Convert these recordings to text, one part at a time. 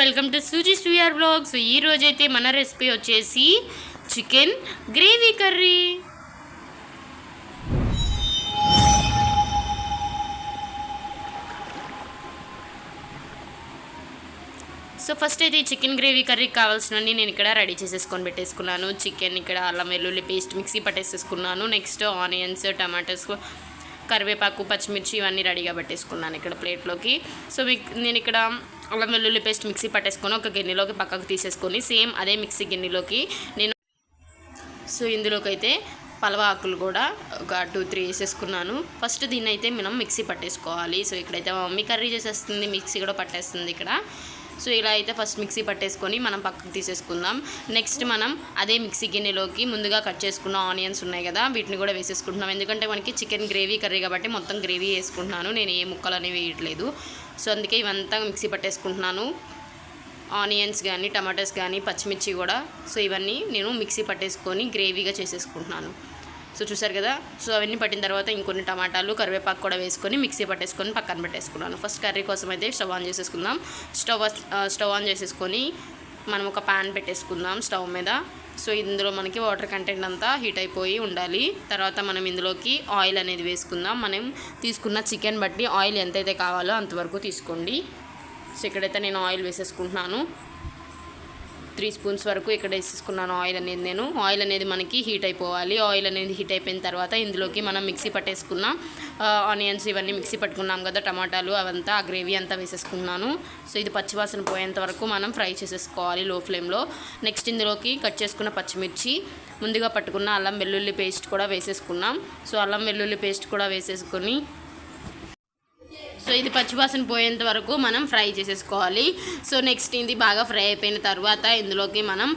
Welcome to Suji స్వీఆర్ blogs. ఈరోజైతే ఈ రోజు అయితే మన రెసిపీ వచ్చేసి chicken gravy curry. So first అయితే ఈ చికెన్ గ్రేవీ కర్రీకి కావాల్సినవన్నీ నేను ఇక్కడ రెడీ చేసేసుకొని పెట్టేసుకున్నాను. చికెన్ ఇక్కడ అల్లం వెల్లుల్లి పేస్ట్ మిక్సీ పట్టేసేసుకున్నాను. నెక్స్ట్ ఆనియన్స్ టమాటోస్ కరివేపాకు పచ్చిమిర్చి ఇవన్నీ రెడీగా పెట్టేసుకున్నాను ఇక్కడ ప్లేట్లోకి. సో మీకు నేను ఇక్కడ అల్లం వెల్లుల్లి పేస్ట్ మిక్సీ పట్టేసుకొని ఒక గిన్నెలోకి పక్కకు తీసేసుకొని సేమ్ అదే మిక్సీ గిన్నెలోకి నేను సో ఇందులోకి అయితే పలవ ఆకులు కూడా ఒక టూ త్రీ వేసేసుకున్నాను. ఫస్ట్ దీన్ని అయితే మనం మిక్సీ పట్టేసుకోవాలి. సో ఇక్కడైతే మా మమ్మీ కర్రీ చేసేస్తుంది. మిక్సీ కూడా పట్టేస్తుంది ఇక్కడ. సో ఇలా అయితే ఫస్ట్ మిక్సీ పట్టేసుకొని మనం పక్కకు తీసేసుకుందాం. నెక్స్ట్ మనం అదే మిక్సీ గిన్నెలోకి ముందుగా కట్ చేసుకున్న ఆనియన్స్ ఉన్నాయి కదా వీటిని కూడా వేసేసుకుంటున్నాం. ఎందుకంటే మనకి చికెన్ గ్రేవీ కర్రీ కాబట్టి మొత్తం గ్రేవీ వేసుకుంటున్నాను. నేను ఏ ముక్కలు అనేవి వేయట్లేదు. సో అందుకే ఇవంతా మిక్సీ పట్టేసుకుంటున్నాను. ఆనియన్స్ కానీ టమాటోస్ కానీ పచ్చిమిర్చి కూడా. సో ఇవన్నీ నేను మిక్సీ పట్టేసుకొని గ్రేవీగా చేసేసుకుంటున్నాను. సో చూసారు కదా? సో అవన్నీ పట్టిన తర్వాత ఇంకొన్ని టమాటాలు కరివేపాకు కూడా వేసుకొని మిక్సీ పట్టేసుకొని పక్కన పెట్టేసుకున్నాను. ఫస్ట్ కర్రీ కోసం అయితే స్టవ్ ఆన్ చేసేసుకుందాం. స్టవ్ స్టవ్ ఆన్ చేసేసుకొని మనం ఒక ప్యాన్ పెట్టేసుకుందాం స్టవ్ మీద. సో ఇందులో మనకి వాటర్ కంటెంట్ అంతా హీట్ అయిపోయి ఉండాలి. తర్వాత మనం ఇందులోకి ఆయిల్ అనేది వేసుకుందాం. మనం తీసుకున్న చికెన్ బట్టి ఆయిల్ ఎంతైతే కావాలో అంతవరకు తీసుకోండి. సో ఇక్కడైతే నేను ఆయిల్ వేసేసుకుంటున్నాను. త్రీ స్పూన్స్ వరకు ఇక్కడ వేసేసుకున్నాను ఆయిల్ అనేది నేను. ఆయిల్ అనేది మనకి హీట్ అయిపోవాలి. ఆయిల్ అనేది హీట్ అయిపోయిన తర్వాత ఇందులోకి మనం మిక్సీ పట్టేసుకున్న ఆనియన్స్ ఇవన్నీ మిక్సీ పట్టుకున్నాం కదా టమాటాలు అవంతా ఆ గ్రేవీ అంతా వేసేసుకున్నాను. సో ఇది పచ్చివాసన పోయేంత వరకు మనం ఫ్రై చేసేసుకోవాలి లో ఫ్లేమ్లో. నెక్స్ట్ ఇందులోకి కట్ చేసుకున్న పచ్చిమిర్చి ముందుగా పట్టుకున్న అల్లం వెల్లుల్లి పేస్ట్ కూడా వేసేసుకున్నాం. సో అల్లం వెల్లుల్లి పేస్ట్ కూడా వేసేసుకొని సో ఇది పచ్చివాసన పోయేంత వరకు మనం ఫ్రై చేసేసుకోవాలి. సో నెక్స్ట్ ఇది బాగా ఫ్రై అయిపోయిన తర్వాత ఇందులోకి మనం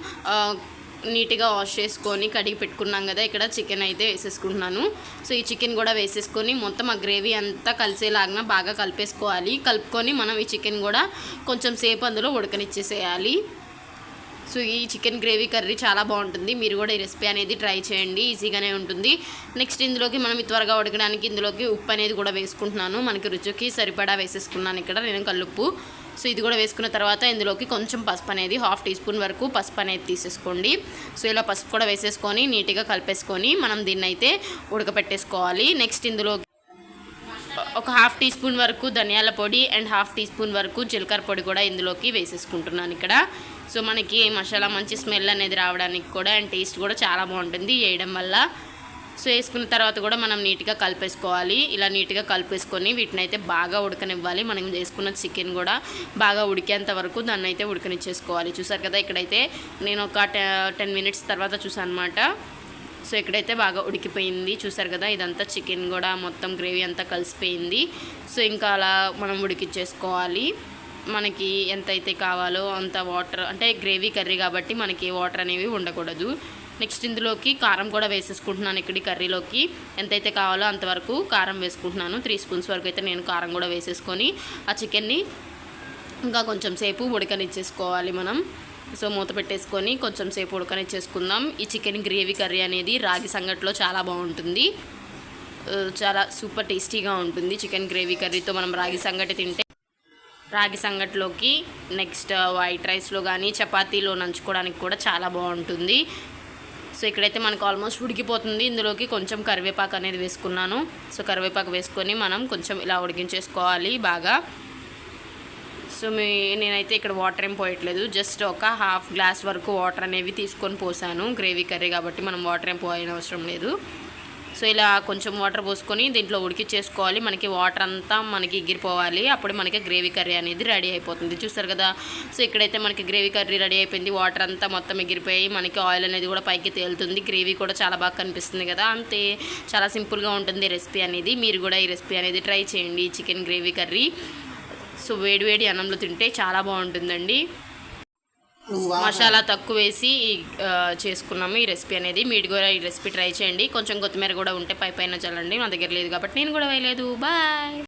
నీట్గా వాష్ చేసుకొని కడిగి పెట్టుకున్నాం కదా ఇక్కడ చికెన్ అయితే వేసేసుకుంటున్నాను. సో ఈ చికెన్ కూడా వేసేసుకొని మొత్తం ఆ గ్రేవీ అంతా కలిసేలాగా బాగా కలిపేసుకోవాలి. కలుపుకొని మనం ఈ చికెన్ కూడా కొంచెం సేపు అందులో ఉడకనిచ్చేసేయాలి. సో ఈ చికెన్ గ్రేవీ కర్రీ చాలా బాగుంటుంది. మీరు కూడా ఈ రెసిపీ అనేది ట్రై చేయండి. ఈజీగానే ఉంటుంది. నెక్స్ట్ ఇందులోకి మనం త్వరగా ఉడకడానికి ఇందులోకి ఉప్పు అనేది కూడా వేసుకుంటున్నాను. మనకి రుచికి సరిపడా వేసేసుకున్నాను. ఇక్కడ నేను కల్లుప్పు. సో ఇది కూడా వేసుకున్న తర్వాత ఇందులోకి కొంచెం పసుపు అనేది హాఫ్ టీ స్పూన్ వరకు పసుపు అనేది తీసేసుకోండి. సో ఇలా పసుపు కూడా వేసేసుకొని నీట్గా కలిపేసుకొని మనం దీన్ని అయితే ఉడకపెట్టేసుకోవాలి. నెక్స్ట్ ఇందులో ఒక హాఫ్ టీ స్పూన్ వరకు ధనియాల పొడి అండ్ హాఫ్ టీ స్పూన్ వరకు జీలకర్ర పొడి కూడా ఇందులోకి వేసేసుకుంటున్నాను ఇక్కడ. సో మనకి మసాలా మంచి స్మెల్ అనేది రావడానికి కూడా అండ్ టేస్ట్ కూడా చాలా బాగుంటుంది వేయడం వల్ల. సో వేసుకున్న తర్వాత కూడా మనం నీట్గా కలిపేసుకోవాలి. ఇలా నీట్గా కలిపేసుకొని వీటిని అయితే బాగా ఉడకనివ్వాలి. మనం చేసుకున్న చికెన్ కూడా బాగా ఉడికేంత వరకు దాన్ని అయితే ఉడకనిచ్చేసుకోవాలి. చూసారు కదా ఇక్కడైతే నేను ఒక టెన్ మినిట్స్ తర్వాత చూసాను అనమాట సో ఇక్కడైతే బాగా ఉడికిపోయింది. చూసారు కదా ఇదంతా చికెన్ కూడా మొత్తం గ్రేవీ అంతా కలిసిపోయింది. సో ఇంకా అలా మనం ఉడికిచ్చేసుకోవాలి. మనకి ఎంతైతే కావాలో అంత వాటర్ అంటే గ్రేవీ కర్రీ కాబట్టి మనకి వాటర్ అనేవి ఉండకూడదు. నెక్స్ట్ ఇందులోకి కారం కూడా వేసేసుకుంటున్నాను ఇక్కడ కర్రీలోకి. ఎంతైతే కావాలో అంతవరకు కారం వేసుకుంటున్నాను. త్రీ స్పూన్స్ వరకు అయితే నేను కారం కూడా వేసేసుకొని ఆ చికెన్ని ఇంకా కొంచెం సేపు ఉడకనిచ్చేసుకోవాలి మనం. సో మూత పెట్టేసుకొని కొంచెం సేపు ఉడకనిచ్చేసుకుందాం. ఈ చికెన్ గ్రేవీ కర్రీ అనేది రాగి సంగట్లో చాలా బాగుంటుంది. చాలా సూపర్ టేస్టీగా ఉంటుంది చికెన్ గ్రేవీ కర్రీతో మనం రాగి సంగటి తింటే. రాగి సంగట్లోకి నెక్స్ట్ వైట్ రైస్లో కానీ చపాతీలో నంచుకోవడానికి కూడా చాలా బాగుంటుంది. సో ఇక్కడైతే మనకు ఆల్మోస్ట్ ఉడికిపోతుంది. ఇందులోకి కొంచెం కరివేపాకు అనేది వేసుకున్నాను. సో కరివేపాకు వేసుకొని మనం కొంచెం ఇలా ఉడికించేసుకోవాలి బాగా. సో మీ నేనైతే ఇక్కడ వాటర్ ఏం పోయట్లేదు. జస్ట్ ఒక హాఫ్ గ్లాస్ వరకు వాటర్ అనేవి తీసుకొని పోసాను. గ్రేవీ కర్రీ కాబట్టి మనం వాటర్ ఏం పోయిన అవసరం లేదు. సో ఇలా కొంచెం వాటర్ పోసుకొని దీంట్లో ఉడికిచ్చేసుకోవాలి. మనకి వాటర్ అంతా మనకి ఎగిరిపోవాలి. అప్పుడు మనకి గ్రేవీ కర్రీ అనేది రెడీ అయిపోతుంది. చూస్తారు కదా? సో ఇక్కడైతే మనకి గ్రేవీ కర్రీ రెడీ అయిపోయింది. వాటర్ అంతా మొత్తం ఎగిరిపోయి మనకి ఆయిల్ అనేది కూడా పైకి తేలుతుంది. గ్రేవీ కూడా చాలా బాగా కనిపిస్తుంది కదా? అంతే. చాలా సింపుల్గా ఉంటుంది రెసిపీ అనేది. మీరు కూడా ఈ రెసిపీ అనేది ట్రై చేయండి. చికెన్ గ్రేవీ కర్రీ సో వేడి వేడి అన్నంలో తింటే చాలా బాగుంటుందండి. మసాలా తక్కువ వేసి చేసుకున్నాము. ఈ రెసిపీ అనేది మీరు కూడా ఈ రెసిపీ ట్రై చేయండి. కొంచెం కొత్తిమీర కూడా ఉంటే పై పైన చల్లండి. నా దగ్గర లేదు కాబట్టి నేను కూడా వేయలేదు. బాయ్!